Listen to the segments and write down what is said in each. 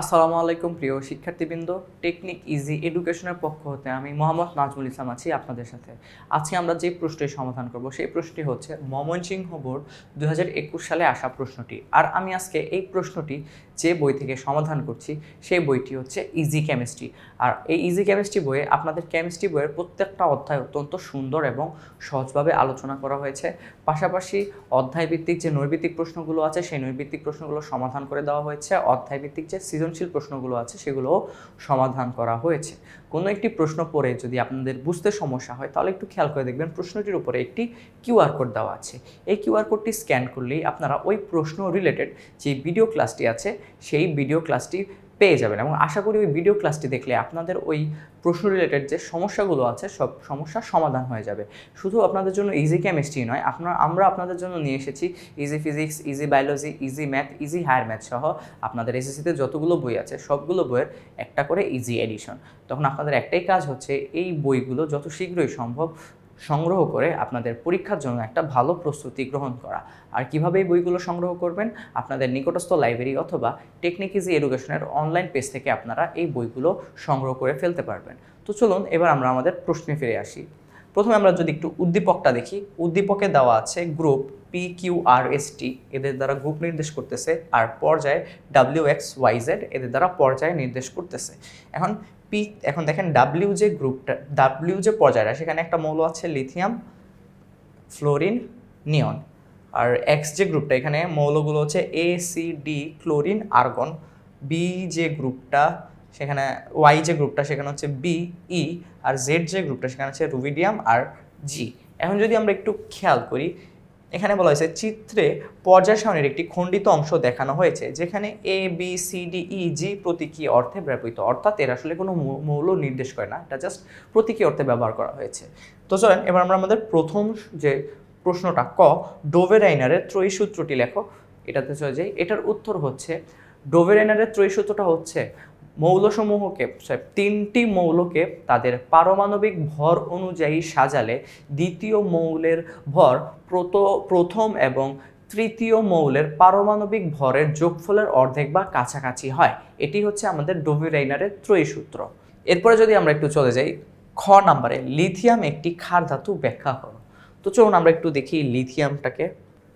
আসসালামু আলাইকুম প্রিয় শিক্ষার্থীবৃন্দ, টেকনিক ইজি এডুকেশনের পক্ষ হতে আমি মোহাম্মদ নাজমুল ইসলাম আছি আপনাদের সাথে। আজকে আমরা যে প্রশ্নটি সমাধান করব, সেই প্রশ্নটি হচ্ছে ময়মনসিংহ বোর্ড দু হাজার একুশ সালে আসা প্রশ্নটি। আর আমি আজকে এই প্রশ্নটি যে বই থেকে সমাধান করছি, সেই বইটি হচ্ছে ইজি কেমিস্ট্রি আর এই ইজি কেমিস্ট্রি বইয়ে আপনাদের কেমিস্ট্রি বইয়ের প্রত্যেকটা অধ্যায় অত্যন্ত সুন্দর এবং সহজভাবে আলোচনা করা হয়েছে। পাশাপাশি অধ্যায় ভিত্তিক যে নৈর্ভিত্তিক প্রশ্নগুলো আছে, সেই নৈর্ভিত্তিক প্রশ্নগুলো সমাধান করে দেওয়া হয়েছে। অধ্যায় ভিত্তিক যে সৃজনশীল প্রশ্নগুলো আছে, সেগুলোও সমাধান করা হয়েছে। কোনো একটি প্রশ্ন পড়ে যদি আপনাদের বুঝতে সমস্যা হয়, তাহলে একটু খেয়াল করে দেখবেন প্রশ্নটির উপরে একটি কিউআর কোড দেওয়া আছে। এই কিউআর কোডটি স্ক্যান করলেই আপনারা ওই প্রশ্ন রিলেটেড যে ভিডিও ক্লাসটি আছে সেই ভিডিও ক্লাসটি পেয়ে যাবেন এবং আশা করি ওই ভিডিও ক্লাসটি দেখলে আপনাদের ওই প্রশ্ন রিলেটেড যে সমস্যাগুলো আছে, সব সমস্যার সমাধান হয়ে যাবে। শুধু আপনাদের জন্য ইজি কেমিস্ট্রি নয়, আপনার, আমরা আপনাদের জন্য নিয়ে এসেছি easy physics easy biology easy math easy higher math সহ আপনাদের এসএসসিতে যতগুলো বই আছে, সবগুলো বইয়ের একটা করে ইজি এডিশন তখন আপনাদের একটাই কাজ হচ্ছে এই বইগুলো যত শীঘ্রই সম্ভব সংগ্রহ করে আপনাদের পরীক্ষার জন্য একটা ভালো প্রস্তুতি গ্রহণ করা। আর কীভাবে এই বইগুলো সংগ্রহ করবেন? আপনাদের নিকটস্থ লাইব্রেরি অথবা টেকনিক ইজি এডুকেশনের অনলাইন পেজ থেকে আপনারা এই বইগুলো সংগ্রহ করে ফেলতে পারবেন। তো চলুন, এবার আমরা আমাদের প্রশ্নে ফিরে আসি। প্রথমে আমরা যদি একটু উদ্দীপকটা দেখি। উদ্দীপকে দেওয়া আছে group P Q R S T এদের দ্বারা গ্রুপ নির্দেশ করতেছে। আর পর্যায়ে ডাব্লিউ এক্স ওয়াই জেড এদের দ্বারা পর্যায়ে নির্দেশ করতেছে। এখন পি এখন দেখেন ডাব্লিউ যে গ্রুপটা ডাব্লিউ যে পর্যায়টা, সেখানে একটা মৌল আছে লিথিয়াম, ফ্লোরিন, নিয়ন। আর এক্স যে গ্রুপটা, এখানে মৌলগুলো হচ্ছে A C D chlorine, argon. B যে গ্রুপটা, সেখানে ওয়াই যে গ্রুপটা, সেখানে হচ্ছে বি ই আর জেড যে গ্রুপটা, সেখানে হচ্ছে রুবিডিয়াম আর জি এখন যদি আমরা একটু খেয়াল করি এখানে বলা হয়েছে, চিত্রে পর্যায় সারণীর একটি খণ্ডিত অংশ দেখানো হয়েছে, যেখানে A B C D E G প্রতীকী অর্থে ব্যবহৃত। অর্থাৎ এর আসলে কোনো মৌল নির্দেশ করে না, এটা জাস্ট প্রতীকী অর্থে ব্যবহার করা হয়েছে। তো চলেন, এবার আমরা আমাদের প্রথম যে প্রশ্নটা, ক, ডোভেরাইনারের ত্রয়ী সূত্রটি লেখো। এটাতে চলে যাই। এটার উত্তর হচ্ছে, ডোভেরাইনারের ত্রয়ী সূত্রটা হচ্ছে মৌলসমূহকে তিনটি মৌলকে তাদের পারমাণবিক ভর অনুযায়ী সাজালে দ্বিতীয় মৌলের ভর প্রত- প্রথম এবং তৃতীয় মৌলের পারমাণবিক ভরের যোগফলের অর্ধেক বা কাছাকাছি হয়। এটি হচ্ছে আমাদের ডোভেরাইনারের ত্রয়ী সূত্র এরপরে যদি আমরা একটু চলে যাই, খ নাম্বারে, লিথিয়াম একটি ক্ষার ধাতু ব্যাখ্যা করো। তো চলুন আমরা একটু দেখি লিথিয়ামটাকে।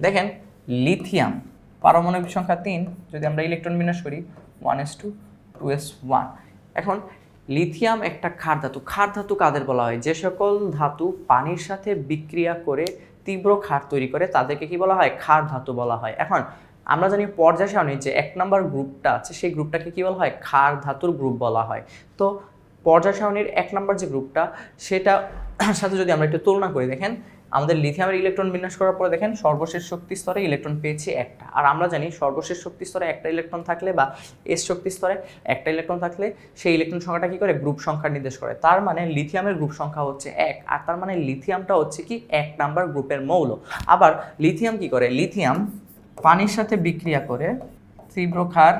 দেখেন, লিথিয়াম, পারমাণবিক সংখ্যা তিন, যদি আমরা ইলেকট্রন বিন্যাস করি one S two S one এখন লিথিয়াম একটা ক্ষার ধাতু। ক্ষার ধাতু কাদের বলা হয়? যে সকল ধাতু পানির সাথে বিক্রিয়া করে তীব্র ক্ষার তৈরি করে, তাদেরকে কি বলা হয়? ক্ষার ধাতু বলা হয়। এখন, আমরা জানি পর্যায় সারণীর যে এক নম্বর গ্রুপটা আছে, সেই গ্রুপটাকে কি বলা হয়? ক্ষার ধাতুর গ্রুপ বলা হয়। তো, পর্যায় সারণীর এক নম্বর যে গ্রুপটা, সেটা সাথে যদি আমরা একটু তুলনা করি, দেখেন আমাদের লিথিয়ামের ইলেকট্রন বিন্যাস করার পরে দেখেন সর্বশেষ শক্তি স্তরে ইলেকট্রন পেয়েছি একটা। আর আমরা জানি সর্বশেষ শক্তি স্তরে একটা ইলেকট্রন থাকলে বা এস শক্তি স্তরে একটা ইলেকট্রন থাকলে সেই ইলেকট্রন সংখ্যাটা কি করে? গ্রুপ সংখ্যা নির্দেশ করে। তার মানে লিথিয়ামের গ্রুপ সংখ্যা হচ্ছে এক। আর তার মানে লিথিয়ামটা হচ্ছে কি? এক নাম্বার গ্রুপের মৌল। আবার লিথিয়াম কি করে? লিথিয়াম পানির সাথে বিক্রিয়া করে তীব্র ক্ষার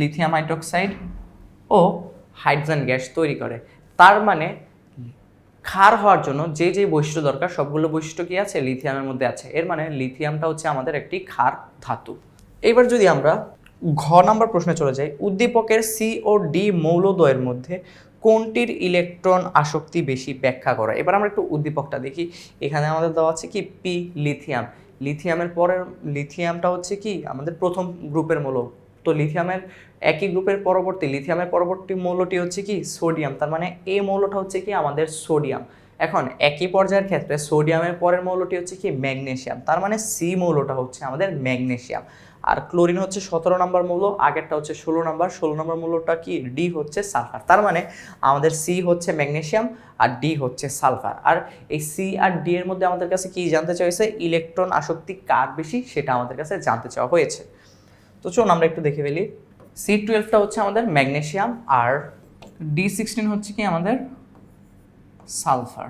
লিথিয়াম হাইড্রোক্সাইড ও হাইড্রোজেন গ্যাস তৈরি করে। তার মানে ক্ষার হওয়ার জন্য যে যে বৈশিষ্ট্য দরকার, সবগুলো বৈশিষ্ট্য কি আছে? লিথিয়ামের মধ্যে আছে। এর মানে লিথিয়ামটা হচ্ছে আমাদের একটি ক্ষার ধাতু। এবার যদি আমরা ঘ নাম্বার প্রশ্নে চলে যাই, উদ্দীপকের সি ও ডি মৌলদ্বয়ের মধ্যে কোনটির ইলেকট্রন আসক্তি বেশি ব্যাখ্যা করা? এবার আমরা একটু উদ্দীপকটা দেখি। এখানে আমাদের দেওয়া আছে কি? পি লিথিয়াম লিথিয়ামের পরের, লিথিয়ামটা হচ্ছে কি? আমাদের প্রথম গ্রুপের মৌল তো লিথিয়ামের একই গ্রুপের পরবর্তী লিথিয়ামের পরবর্তী মৌলটি হচ্ছে কি? সোডিয়াম তার মানে এই মৌলটা হচ্ছে কি? আমাদের সোডিয়াম এখন একই পর্যায়ের ক্ষেত্রে সোডিয়ামের পরের মৌলটি হচ্ছে কি? ম্যাগনেশিয়াম তার মানে সি মৌলটা হচ্ছে আমাদের ম্যাগনেসিয়াম আর ক্লোরিন হচ্ছে সতেরো নম্বর মৌল, আগেরটা হচ্ছে ষোলো নম্বর। ষোলো নম্বর মৌলটা কি? ডি হচ্ছে সালফার তার মানে আমাদের সি হচ্ছে ম্যাগনেশিয়াম আর ডি হচ্ছে সালফার আর এই সি আর ডি এর মধ্যে আমাদের কাছে কি জানতে চাইছে? ইলেকট্রন আসক্তি কার বেশি? সেটা আমাদের কাছে জানতে চাওয়া হয়েছে। তো চলুন আমরা একটু দেখে ফেলি। সি টুয়েলভটা হচ্ছে আমাদের ম্যাগনেশিয়াম আর ডি সিক্সটিন হচ্ছে কি আমাদের সালফার।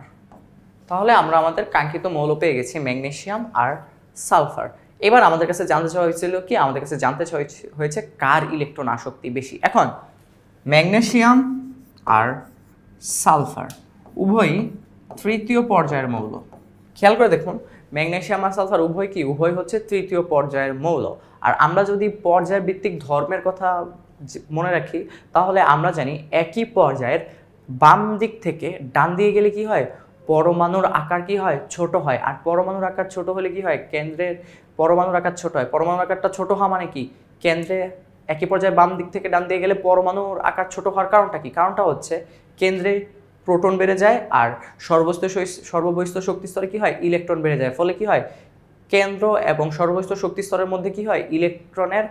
তাহলে আমরা আমাদের কাঙ্ক্ষিত মৌল পেয়ে গেছি ম্যাগনেশিয়াম আর সালফার। এবার আমাদের কাছে জানতে চাওয়া হয়েছিল কি, আমাদের কাছে জানতে চাওয়া হয়েছে- কার ইলেকট্রন আসক্তি বেশি। এখন ম্যাগনেশিয়াম আর সালফার, উভয়ই তৃতীয় পর্যায়ের মৌল। খেয়াল করে দেখুন ম্যাগনেসিয়াম আর সালফার উভয় কি? উভয় হচ্ছে তৃতীয় পর্যায়ের মৌল। আর আমরা যদি পর্যায় ভিত্তিক ধর্মের কথা মনে রাখি, তাহলে আমরা জানি একই পর্যায়ের বাম দিক থেকে ডান দিকে গেলে কি হয়? পরমাণুর আকার কি হয়? ছোট হয়। আর পরমাণুর আকার ছোট হলে কি হয়? কেন্দ্রের পরমাণুর আকার ছোট হয়। পরমাণুর আকারটা ছোট হওয়া মানে কি? কেন্দ্রে একই পর্যায়ে বাম দিক থেকে ডান দিকে গেলে পরমাণুর আকার ছোট হওয়ার কারণটা কি? কারণটা হচ্ছে কেন্দ্রে প্রোটন বেড়ে যায় আর সর্বস্থ সর্ববহিস্থ শক্তি স্তরে কী হয়? ইলেকট্রন বেড়ে যায়। ফলে কি হয়? কেন্দ্র এবং সর্বস্থ শক্তি স্তরের মধ্যে কি হয়? ইলেকট্রনের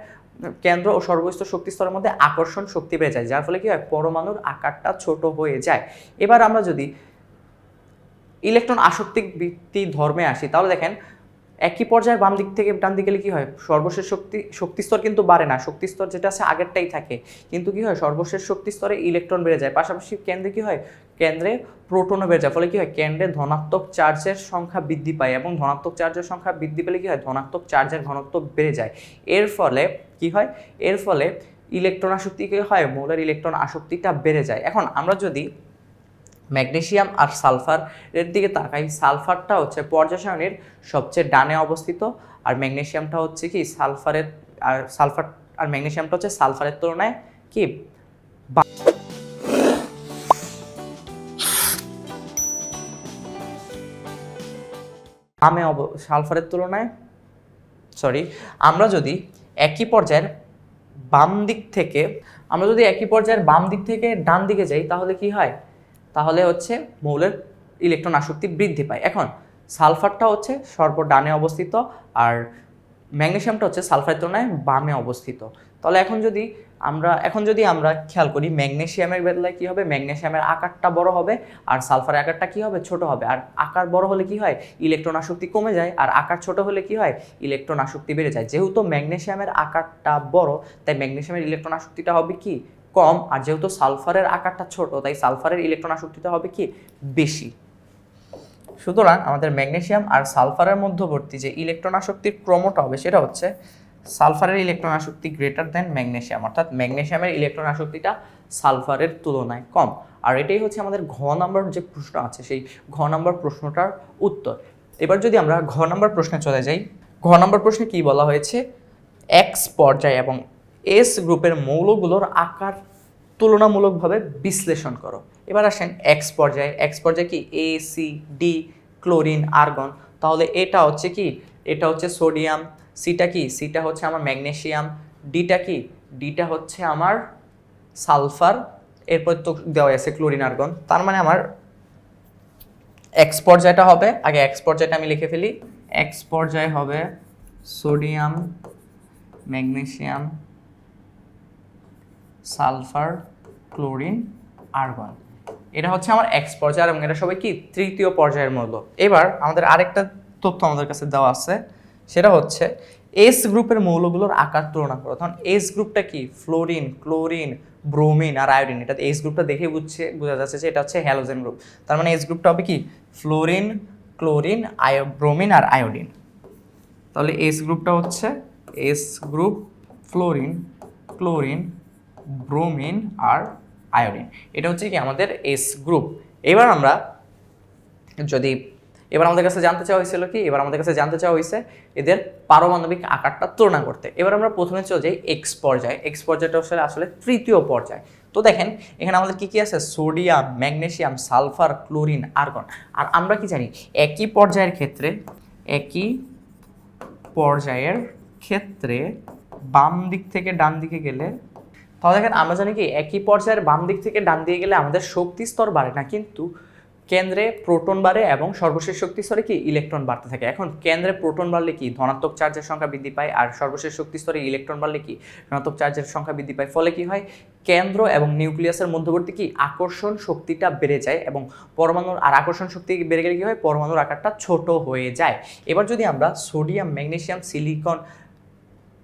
কেন্দ্র ও সর্বস্থ শক্তি স্তরের মধ্যে আকর্ষণ শক্তি বেড়ে যায়, যার ফলে কি হয়? পরমাণুর আকারটা ছোট হয়ে যায়। এবার আমরা যদি ইলেকট্রন আসক্তি বৃত্তি ধর্মে আসি, তাহলে দেখেন একই পর্যায়ে বাম দিক থেকে ডান দিকে গেলে কি হয়? সর্বশেষ শক্তি, শক্তিস্তর কিন্তু বাড়ে না। শক্তিস্তর যেটা আছে আগেরটাই থাকে। কিন্তু কি হয়? সর্বশেষ শক্তিস্তরে ইলেকট্রন বেড়ে যায়। পাশাপাশি কেন্দ্রে কি হয়? কেন্দ্রে প্রোটনও বেড়ে যায়। ফলে কি হয়? কেন্দ্রে ধনাত্মক চার্জের সংখ্যা বৃদ্ধি পায় এবং ধনাত্মক চার্জের সংখ্যা বৃদ্ধি পেলে কি হয়? ধনাত্মক চার্জের ঘনত্ব বেড়ে যায়। এর ফলে কি হয়? এর ফলে ইলেকট্রন আসক্তি কি হয়, মৌলের ইলেকট্রন আসক্তিটা বেড়ে যায়। এখন আমরা যদি ম্যাগনেসিয়াম আর সালফারের দিকে তাকাই, সালফারটা হচ্ছে পর্যায় সারণীর সবচেয়ে ডানে অবস্থিত, আর ম্যাগনেশিয়ামটা হচ্ছে কি, সালফারের, আর সালফার, আর ম্যাগনেশিয়ামটা হচ্ছে সালফারের তুলনায় কি বামে অব, সালফারের তুলনায় সরি আমরা যদি একই পর্যায়ের বাম দিক থেকে, আমরা যদি একই পর্যায়ের বাম দিক থেকে ডান দিকে যাই, তাহলে কি হয়? তাহলে হচ্ছে মৌলের ইলেকট্রন আসক্তি বৃদ্ধি পায়। এখন, সালফারটা হচ্ছে সর্ব ডানে অবস্থিত আর ম্যাগনেশিয়ামটা হচ্ছে সালফারের তুলনায় বামে অবস্থিত। তাহলে এখন যদি আমরা, এখন যদি আমরা খেয়াল করি ম্যাগনেশিয়ামের বেলায় কি হবে? ম্যাগনেশিয়ামের আকারটা বড় হবে আর সালফারের আকারটা কি হবে? ছোট হবে। আর আকার বড় হলে কি হয়? ইলেকট্রন আসক্তি কমে যায় আর আকার ছোট হলে কি হয়? ইলেকট্রন আসক্তি বেড়ে যায়। যেহেতু ম্যাগনেশিয়ামের আকারটা বড়, তাই ম্যাগনেশিয়ামের ইলেকট্রন আসক্তিটা হবে কি? কম, আর যেহেতু সালফারের আকারটা ছোট, তাই সালফারের ইলেকট্রন আসক্তিটা হবে কি? বেশি। সুতরাং আমাদের ম্যাগনেশিয়াম আর সালফারের মধ্যবর্তী যে ইলেকট্রন আসক্তির ক্রমটা হবে, সেটা হচ্ছে সালফারের ইলেকট্রন আসক্তি গ্রেটার দেন ম্যাগনেশিয়াম অর্থাৎ ম্যাগনেশিয়ামের ইলেকট্রন আসক্তিটা সালফারের তুলনায় কম। আর এটাই হচ্ছে আমাদের ঘ নাম্বার যে প্রশ্ন আছে, সেই ঘ নাম্বার প্রশ্নটার উত্তর। এবার যদি আমরা ঘ নাম্বার প্রশ্নে চলে যাই, ঘ নাম্বার প্রশ্নে কি বলা হয়েছে? এক্স পর্যায় এবং এস গ্রুপের মৌলগুলোর আকার তুলনামূলকভাবে বিশ্লেষণ করো। এবার আসেন এক্স পর্যায়ে। এক্স পর্যায়ে কি? A C D chlorine argon তাহলে এটা হচ্ছে কি? এটা হচ্ছে সোডিয়াম সিটা কি? সিটা হচ্ছে আমার ম্যাগনেসিয়াম ডিটা কি? ডিটা হচ্ছে আমার সালফার এরপর তো দেওয়া আছে ক্লোরিন আর্গন তার মানে আমার এক্স পর্যায়টা হবে। আগে এক্স পর্যায়টা আমি লিখে ফেলি। এক্স পর্যায় হবে sodium magnesium sulphur chlorine, argon. এটা হচ্ছে আমার এক্স পর্যায় এবং এটা সবাই কি? তৃতীয় পর্যায়ের মূল্য। এবার আমাদের আরেকটা তথ্য আমাদের কাছে দেওয়া আছে, সেটা হচ্ছে এস গ্রুপের মৌলগুলোর আকার তুলনা করো। তখন এস গ্রুপটা কি? ফ্লোরিন, ক্লোরিন, ব্রোমিন আর আয়োডিন। এটা এস গ্রুপটা দেখে বুঝছে, বোঝা যাচ্ছে যে এটা হচ্ছে হ্যালোজেন গ্রুপ। তার মানে এস গ্রুপটা হবে কি? ফ্লোরিন, ক্লোরিন, আয়ো ব্রোমিন আর আয়োডিন। তাহলে এস গ্রুপটা হচ্ছে S group, fluorine, chlorine bromine আর আয়োডিন। এটা হচ্ছে কি আমাদের এস গ্রুপ এবার আমরা যদি, এবার আমাদের কাছে জানতে চাওয়া হয়েছিল কি, এবার আমাদের কাছে জানতে চাওয়া হয়েছে এদের পারমাণবিক আকারটা তুলনা করতে। এবার আমরা প্রথমে চলে যাই এক্স পর্যায়ে। এক্স পর্যায়টা আসলে আসলে তৃতীয় পর্যায়। তো দেখেন, এখানে আমাদের কি কি আছে? Sodium, magnesium, sulphur, chlorine, argon. আর আমরা কি জানি, একই পর্যায়ের ক্ষেত্রে, একই পর্যায়ের ক্ষেত্রে বাম দিক থেকে ডান দিকে গেলে তাহলে দেখেন, আমরা জানি কি, একই পর্যায়ের বাম দিক থেকে ডান দিকে গেলে আমাদের শক্তি স্তর বাড়ে না, কিন্তু কেন্দ্রে প্রোটন বাড়ে এবং সর্বশেষ শক্তি স্তরে কি, ইলেকট্রন বাড়তে থাকে। এখন কেন্দ্রে প্রোটন বাড়লে কি, ধনাত্মক চার্জের সংখ্যা বৃদ্ধি পায়, আর সর্বশেষ শক্তি স্তরে ইলেকট্রন বাড়লে কি, ধনাত্মক চার্জের সংখ্যা বৃদ্ধি পায়। ফলে কি হয়, কেন্দ্র এবং নিউক্লিয়াসের মধ্যবর্তী কি, আকর্ষণ শক্তিটা বেড়ে যায় এবং পরমাণুর, আর আকর্ষণ শক্তি বেড়ে গেলে কি হয়, পরমাণুর আকারটা ছোট হয়ে যায়। এবার যদি আমরা সোডিয়াম, ম্যাগনেসিয়াম, সিলিকন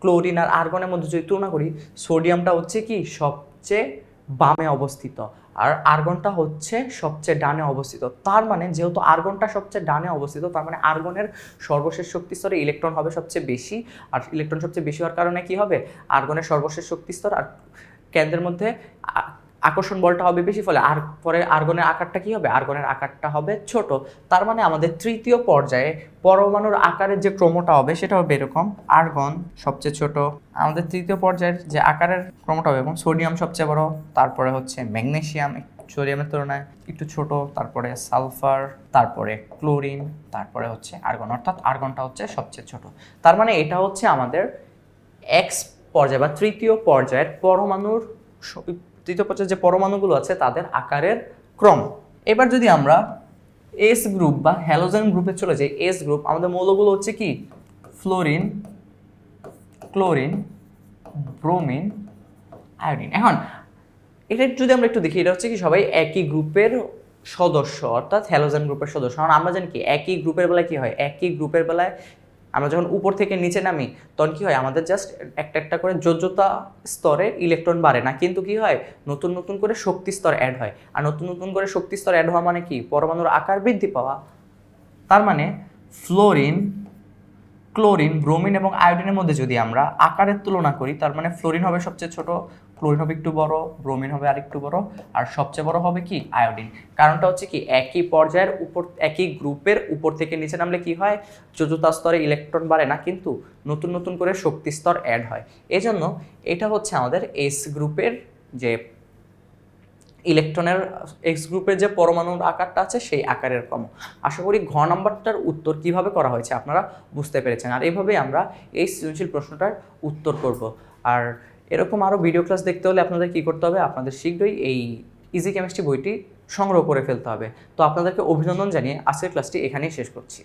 ক্লোরিন আর আর্গনের মধ্যে যদি তুলনা করি সোডিয়ামটা হচ্ছে কি? সবচেয়ে বামে অবস্থিত। আর আর্গনটা হচ্ছে সবচেয়ে ডানে অবস্থিত। তার মানে যেহেতু আর্গনটা সবচেয়ে ডানে অবস্থিত, তার মানে আর্গনের সর্বশেষ শক্তি স্তরে ইলেকট্রন হবে সবচেয়ে বেশি। আর ইলেকট্রন সবচেয়ে বেশি হওয়ার কারণে কি হবে? আর্গনের সর্বশেষ শক্তি স্তর আর কেন্দ্রের মধ্যে আকর্ষণ বলটা হবে বেশি ফলে আর পরে আর্গনের আকারটা কি হবে? আর্গনের আকারটা হবে ছোট। তার মানে আমাদের তৃতীয় পর্যায়ে পরমাণুর আকারের যে ক্রমটা হবে সেটা হবে এরকম আর্গন সবচেয়ে ছোট। আমাদের তৃতীয় পর্যায়ের যে আকারের ক্রমটা হবে এবং সোডিয়াম সবচেয়ে বড়, তারপরে হচ্ছে ম্যাগনেসিয়াম সোডিয়ামের তুলনায় একটু ছোট, তারপরে সালফার, তারপরে ক্লোরিন, তারপরে হচ্ছে আর্গন। অর্থাৎ আর্গনটা হচ্ছে সবচেয়ে ছোট। তার মানে এটা হচ্ছে আমাদের এক্স পর্যায় বা তৃতীয় পর্যায়ের পরমাণুর তৃতীয় পর্যায়ে যে পরমাণুগুলো আছে, তাদের আকারের ক্রম। এবার যদি আমরা এস গ্রুপ বা হ্যালোজেন গ্রুপে চলে যাই এস গ্রুপ আমাদের মৌলগুলো হচ্ছে কি? ফ্লোরিন ক্লোরিন ব্রোমিন আয়োডিন এখন, এটা যদি আমরা একটু দেখি, এটা হচ্ছে কি সবাই একই গ্রুপের সদস্য, অর্থাৎ হ্যালোজেন গ্রুপের সদস্য। কারণ আমরা জানি কি, একই গ্রুপের বেলায় কি হয়? একই গ্রুপের বেলায় আমরা যখন উপর থেকে নিচে নামি, তখন কী হয়? আমাদের জাস্ট একটা একটা করে যোজ্যতা স্তরে ইলেকট্রন বাড়ে না, কিন্তু কি হয়? নতুন নতুন করে শক্তি স্তর অ্যাড হয়। আর নতুন নতুন করে শক্তি স্তর অ্যাড হওয়া মানে কি? পরমাণুর আকার বৃদ্ধি পাওয়া। তার মানে ফ্লোরিন ক্লোরিন, ব্রোমিন এবং আয়োডিনের মধ্যে যদি আমরা আকারের তুলনা করি, তার মানে ফ্লোরিন হবে সবচেয়ে ছোট, ক্লোরিন হবে একটু বড়, ব্রোমিন হবে আরেকটু বড়, আর সবচেয়ে বড় হবে কি? আয়োডিন। কারণটা হচ্ছে কি, একই পর্যায়ের উপর, একই গ্রুপের উপর থেকে নিচে নামলে কি হয়? যোজতা স্তরে ইলেকট্রন বাড়ে না, কিন্তু নতুন নতুন করে শক্তি স্তর অ্যাড হয়। এজন্য এটা হচ্ছে আমাদের এস গ্রুপের যে ইলেকট্রনের এক্স গ্রুপের যে পরমাণুর আকারটা আছে সেই আকারের কম। আশা করি ঘ নাম্বারটার উত্তর কীভাবে করা হয়েছে আপনারা বুঝতে পেরেছেন। আর এইভাবেই আমরা এই সৃজনশীল প্রশ্নটার উত্তর করব। আর এরকম আরও ভিডিও ক্লাস দেখতে হলে আপনাদের কী করতে হবে? আপনাদের শীঘ্রই এই ইজি কেমিস্ট্রি বইটি সংগ্রহ করে ফেলতে হবে। তো আপনাদেরকে অভিনন্দন জানিয়ে আজকের ক্লাসটি এখানেই শেষ করছি।